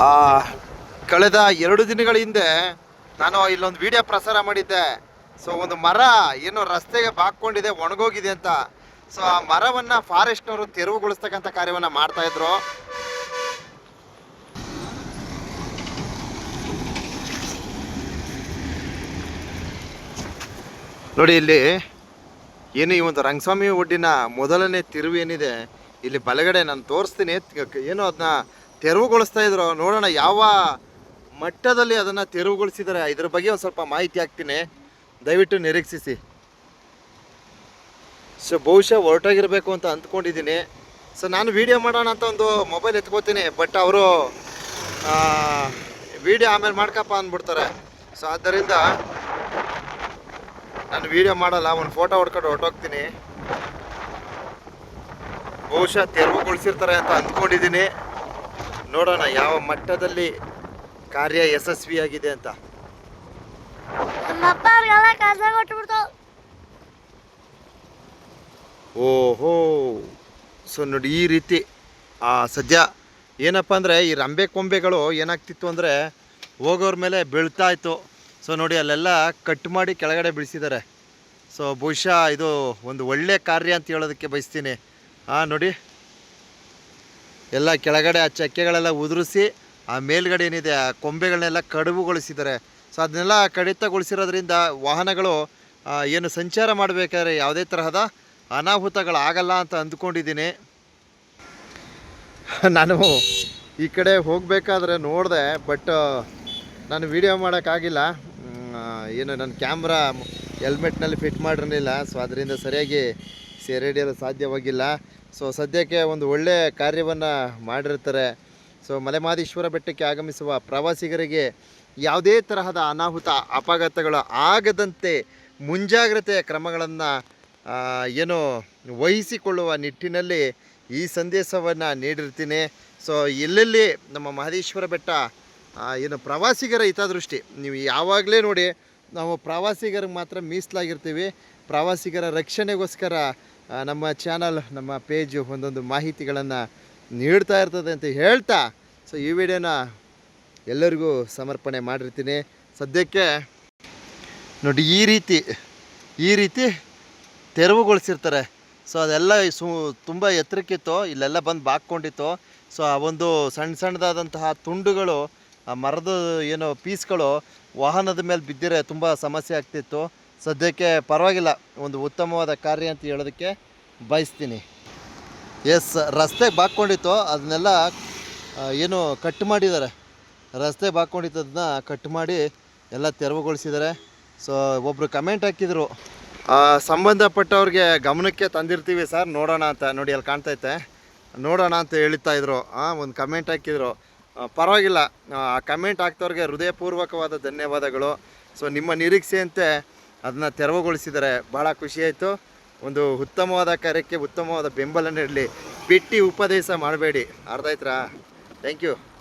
ಆ, ಕಳೆದ ಎರಡು ದಿನಗಳ ಹಿಂದೆ ನಾನು ಇಲ್ಲೊಂದು ವಿಡಿಯೋ ಪ್ರಸಾರ ಮಾಡಿದ್ದೆ. ಸೊ ಒಂದು ಮರ ಏನೋ ರಸ್ತೆಗೆ ಬಾಕೊಂಡಿದೆ ಒಣಗೋಗಿದೆ ಅಂತ. ಸೊ ಆ ಮರವನ್ನ ಫಾರೆಸ್ಟ್ನವರು ತೆರವುಗೊಳಿಸ್ತಕ್ಕಂಥ ಕಾರ್ಯವನ್ನ ಮಾಡ್ತಾ ಇದ್ರು. ನೋಡಿ ಇಲ್ಲಿ ಏನು ಈ ಒಂದು ರಂಗಸ್ವಾಮಿ ಒಡ್ಡಿನ ಮೊದಲನೇ ತಿರುವು ಏನಿದೆ ಇಲ್ಲಿ ಬಲಗಡೆ ನಾನು ತೋರಿಸ್ತೀನಿ. ಏನು ಅದನ್ನ ತೆರವುಗೊಳಿಸ್ತಾ ಇದ್ರು. ನೋಡೋಣ ಯಾವ ಮಟ್ಟದಲ್ಲಿ ಅದನ್ನು ತೆರವುಗೊಳಿಸಿದ್ದಾರೆ ಇದ್ರ ಬಗ್ಗೆ ಒಂದು ಸ್ವಲ್ಪ ಮಾಹಿತಿ ಹಾಕ್ತೀನಿ. ದಯವಿಟ್ಟು ನಿರೀಕ್ಷಿಸಿ. ಸೊ ಬಹುಶಃ ಹೊರಟಾಗಿರ್ಬೇಕು ಅಂತ ಅಂದ್ಕೊಂಡಿದ್ದೀನಿ. ಸೊ ನಾನು ವಿಡಿಯೋ ಮಾಡೋಣ ಅಂತ ಒಂದು ಮೊಬೈಲ್ ಎತ್ಕೋತೀನಿ. ಬಟ್ ಅವರು ವಿಡಿಯೋ ಆಮೇಲೆ ಮಾಡ್ಕಪ್ಪ ಅಂದ್ಬಿಡ್ತಾರೆ. ಸೊ ಆದ್ದರಿಂದ ನಾನು ವಿಡಿಯೋ ಮಾಡಲ್ಲ. ಒಂದು ಫೋಟೋ ಹೊಡ್ಕೊಂಡು ಹೊರಟೋಗ್ತೀನಿ. ಬಹುಶಃ ತೆರವುಗೊಳಿಸಿರ್ತಾರೆ ಅಂತ ಅಂದ್ಕೊಂಡಿದ್ದೀನಿ. ನೋಡೋಣ ಯಾವ ಮಟ್ಟದಲ್ಲಿ ಕಾರ್ಯ ಯಶಸ್ವಿಯಾಗಿದೆ ಅಂತ. ನಮ್ಮಪ್ಪ ಅವ್ರಿಗೆಲ್ಲ ಓಹೋ ಸೊ ನೋಡಿ ಈ ರೀತಿ ಆ, ಸದ್ಯ ಏನಪ್ಪ ಅಂದರೆ ಈ ರಂಬೆ ಕೊಂಬೆಗಳು ಏನಾಗ್ತಿತ್ತು ಅಂದರೆ ಹೋಗೋರ ಮೇಲೆ ಬೀಳ್ತಾ ಇತ್ತು. ಸೊ ನೋಡಿ ಅಲ್ಲೆಲ್ಲ ಕಟ್ ಮಾಡಿ ಕೆಳಗಡೆ ಬಿಡಿಸಿದ್ದಾರೆ ಸೊ ಬಹುಶಃ ಇದು ಒಂದು ಒಳ್ಳೆ ಕಾರ್ಯ ಅಂತ ಹೇಳೋದಕ್ಕೆ ಬಯಸ್ತೀನಿ. ಹಾಂ ನೋಡಿ. ಎಲ್ಲ ಕೆಳಗಡೆ ಆ ಚಕ್ಕೆಗಳೆಲ್ಲ ಉದುರಿಸಿ ಆ ಮೇಲ್ಗಡೆ ಏನಿದೆ, ಆ ಕೊಂಬೆಗಳನ್ನೆಲ್ಲ ಕಡುಬುಗೊಳಿಸಿದ್ದಾರೆ. ಸೊ ಅದನ್ನೆಲ್ಲ ಕಡಿತಗೊಳಿಸಿರೋದ್ರಿಂದ ವಾಹನಗಳು ಏನು ಸಂಚಾರ ಮಾಡಬೇಕಾದ್ರೆ ಯಾವುದೇ ತರಹದ ಅನಾಹುತಗಳಾಗಲ್ಲ ಅಂತ ಅಂದ್ಕೊಂಡಿದ್ದೀನಿ. ನಾನು ಈ ಕಡೆ ಹೋಗಬೇಕಾದ್ರೆ ನೋಡಿದೆ ಬಟ್ ನಾನು ವಿಡಿಯೋ ಮಾಡೋಕ್ಕಾಗಿಲ್ಲ. ಏನು, ನನ್ನ ಕ್ಯಾಮ್ರಾ ಹೆಲ್ಮೆಟ್ನಲ್ಲಿ ಫಿಟ್ ಮಾಡಿರಲಿಲ್ಲ. ಸೊ ಅದರಿಂದ ಸರಿಯಾಗಿ ಸೆರೆ ಹಿಡಿಯಲು ಸಾಧ್ಯವಾಗಿಲ್ಲ. ಸೊ ಸದ್ಯಕ್ಕೆ ಒಂದು ಒಳ್ಳೆಯ ಕಾರ್ಯವನ್ನು ಮಾಡಿರ್ತಾರೆ. ಸೊ ಮಲೆಮಾದೇಶ್ವರ ಬೆಟ್ಟಕ್ಕೆ ಆಗಮಿಸುವ ಪ್ರವಾಸಿಗರಿಗೆ ಯಾವುದೇ ತರಹದ ಅನಾಹುತ, ಅಪಘಾತಗಳು ಆಗದಂತೆ ಮುಂಜಾಗ್ರತೆಯ ಕ್ರಮಗಳನ್ನು ಏನು ವಹಿಸಿಕೊಳ್ಳುವ ನಿಟ್ಟಿನಲ್ಲಿ ಈ ಸಂದೇಶವನ್ನು ನೀಡಿರ್ತೀನಿ. ಸೊ ಎಲ್ಲೆಲ್ಲಿ ನಮ್ಮ ಮಹದೇಶ್ವರ ಬೆಟ್ಟ ಏನು ಪ್ರವಾಸಿಗರ ಹಿತದೃಷ್ಟಿ, ನೀವು ಯಾವಾಗಲೇ ನೋಡಿ, ನಾವು ಪ್ರವಾಸಿಗರಿಗೆ ಮಾತ್ರ ಮೀಸಲಾಗಿರ್ತೀವಿ. ಪ್ರವಾಸಿಗರ ರಕ್ಷಣೆಗೋಸ್ಕರ ನಮ್ಮ ಚಾನಲ್, ನಮ್ಮ ಪೇಜು ಒಂದೊಂದು ಮಾಹಿತಿಗಳನ್ನು ನೀಡ್ತಾ ಇರ್ತದೆ ಅಂತ ಹೇಳ್ತಾ ಸೊ ಈ ವಿಡಿಯೋನ ಎಲ್ಲರಿಗೂ ಸಮರ್ಪಣೆ ಮಾಡಿರ್ತೀನಿ. ಸದ್ಯಕ್ಕೆ ನೋಡಿ, ಈ ರೀತಿ ಈ ರೀತಿ ತೆರವುಗೊಳಿಸಿರ್ತಾರೆ. ಸೊ ಅದೆಲ್ಲ ಸು, ತುಂಬ ಎತ್ತರಕ್ಕಿತ್ತು, ಇಲ್ಲೆಲ್ಲ ಬಂದು ಬಾಕ್ಕೊಂಡಿತ್ತು. ಸೊ ಆ ಒಂದು ಸಣ್ಣ ಸಣ್ಣದಾದಂತಹ ತುಂಡುಗಳು, ಆ ಮರದ ಏನು ಪೀಸ್ಗಳು ವಾಹನದ ಮೇಲೆ ಬಿದ್ದಿರೆ, ತುಂಬ ಸಮಸ್ಯೆ ಆಗ್ತಿತ್ತು. ಸದ್ಯಕ್ಕೆ ಪರವಾಗಿಲ್ಲ, ಒಂದು ಉತ್ತಮವಾದ ಕಾರ್ಯ ಅಂತ ಹೇಳೋದಕ್ಕೆ ಬಯಸ್ತೀನಿ. ಎಸ್ ರಸ್ತೆಗೆ ಬಾಕ್ಕೊಂಡಿತ್ತು, ಅದನ್ನೆಲ್ಲ ಏನು ಕಟ್ ಮಾಡಿದ್ದಾರೆ. ರಸ್ತೆ ಅದನ್ನ ಕಟ್ ಮಾಡಿ ಎಲ್ಲ ತೆರವುಗೊಳಿಸಿದ್ದಾರೆ. ಸೊ ಒಬ್ಬರು ಕಮೆಂಟ್ ಹಾಕಿದರು ಸಂಬಂಧಪಟ್ಟವ್ರಿಗೆ ಗಮನಕ್ಕೆ ತಂದಿರ್ತೀವಿ ಸರ್, ನೋಡೋಣ ಅಂತ, ನೋಡಿ ಅಲ್ಲಿ ಕಾಣ್ತೈತೆ ನೋಡೋಣ ಅಂತ ಹೇಳ್ತಾ ಇದ್ರು ಒಂದು ಕಮೆಂಟ್ ಹಾಕಿದರು. ಪರವಾಗಿಲ್ಲ, ಆ ಕಮೆಂಟ್ ಹಾಕ್ತವ್ರಿಗೆ ಹೃದಯಪೂರ್ವಕವಾದ ಧನ್ಯವಾದಗಳು. ಸೊ, ನಿಮ್ಮ ನಿರೀಕ್ಷೆಯಂತೆ ಅದನ್ನ ತೆರವುಗೊಳಿಸಿದರೆ ಭಾಳ ಖುಷಿಯಾಯಿತು ಒಂದು ಉತ್ತಮವಾದ ಕಾರ್ಯಕ್ಕೆ ಉತ್ತಮವಾದ ಬೆಂಬಲ ನೀಡಲಿ. ಬಿಟ್ಟು ಉಪದೇಶ ಮಾಡಬೇಡಿ. ಅರ್ಥ ಆಯ್ತಾ ಥ್ಯಾಂಕ್ ಯು